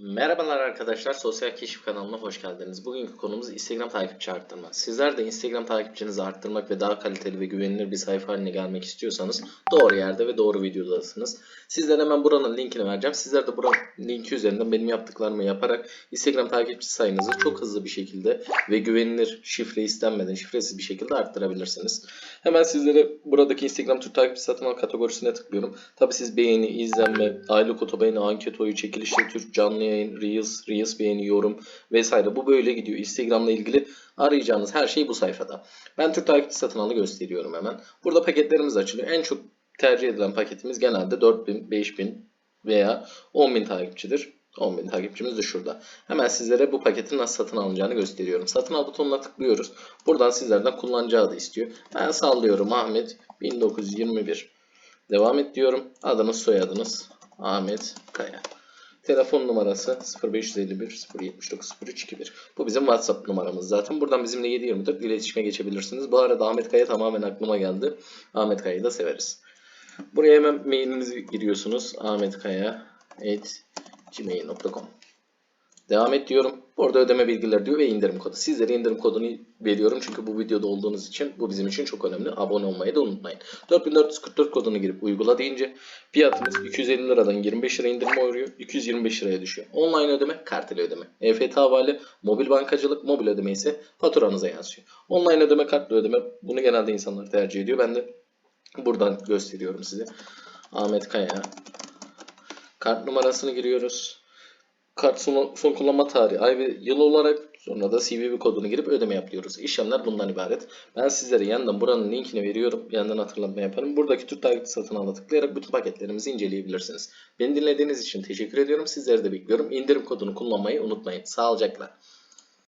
Merhabalar arkadaşlar, Sosyal Keşif kanalına hoş geldiniz. Bugünkü konumuz Instagram takipçi arttırma. Sizler de Instagram takipçinizi arttırmak ve daha kaliteli ve güvenilir bir sayfa haline gelmek istiyorsanız doğru yerde ve doğru videodasınız. Sizlere hemen buranın linkini vereceğim. Sizler de buranın linki üzerinden benim yaptıklarımı yaparak Instagram takipçi sayınızı çok hızlı bir şekilde ve güvenilir, şifre istenmeden, şifresiz bir şekilde arttırabilirsiniz. Hemen sizlere buradaki Instagram Türk takipçi satın al kategorisine tıklıyorum. Tabi siz beğeni, izlenme, aylık oto beğeni, anket oyu, çekilişli Türk canlı yayın, Reels, Reels beğeni, yorum vesaire. Bu böyle gidiyor. Instagram'la ilgili arayacağınız her şey bu sayfada. Ben Türk takipçi satın alı gösteriyorum hemen. Burada paketlerimiz açılıyor. En çok tercih edilen paketimiz genelde 4000, 5000 veya 10.000 takipçidir. 10.000 takipçimiz de şurada. Hemen sizlere bu paketin nasıl satın alınacağını gösteriyorum. Satın al butonuna tıklıyoruz. Buradan sizlerden kullanıcı adı istiyor. Ben sallıyorum Ahmet 1921. Devam et diyorum. Adınız soyadınız Ahmet Kaya. Telefon numarası 0551 079 0321. Bu bizim WhatsApp numaramız zaten. Buradan bizimle 724 iletişime geçebilirsiniz. Bu arada Ahmet Kaya tamamen aklıma geldi. Ahmet Kaya'yı da severiz. Buraya hemen mailinizi giriyorsunuz. ahmetkaya.gmail.com Devam et diyorum. Burada ödeme bilgileri diyor ve indirim kodu. Sizlere indirim kodunu veriyorum çünkü bu videoda olduğunuz için bu bizim için çok önemli. Abone olmayı da unutmayın. 4444 kodunu girip uygula deyince fiyatımız 250 liradan 25 lira indirime uğruyor. 225 liraya düşüyor. Online ödeme, kart ile ödeme. EFT havale, mobil bankacılık, mobil ödeme ise faturanıza yansıyor. Online ödeme, kartla ödeme bunu genelde insanlar tercih ediyor. Ben de buradan gösteriyorum size. Ahmet Kaya. Kart numarasını giriyoruz kart son, son kullanma tarihi, ay ve yıl olarak sonra da CVV kodunu girip ödeme yapıyoruz. İşlemler bundan ibaret. Ben sizlere yandan buranın linkini veriyorum. Yandan hatırlatma yaparım. Buradaki Türk takipçi satın ala tıklayarak bütün paketlerimizi inceleyebilirsiniz. Beni dinlediğiniz için teşekkür ediyorum. Sizleri de bekliyorum. İndirim kodunu kullanmayı unutmayın. Sağlıcakla.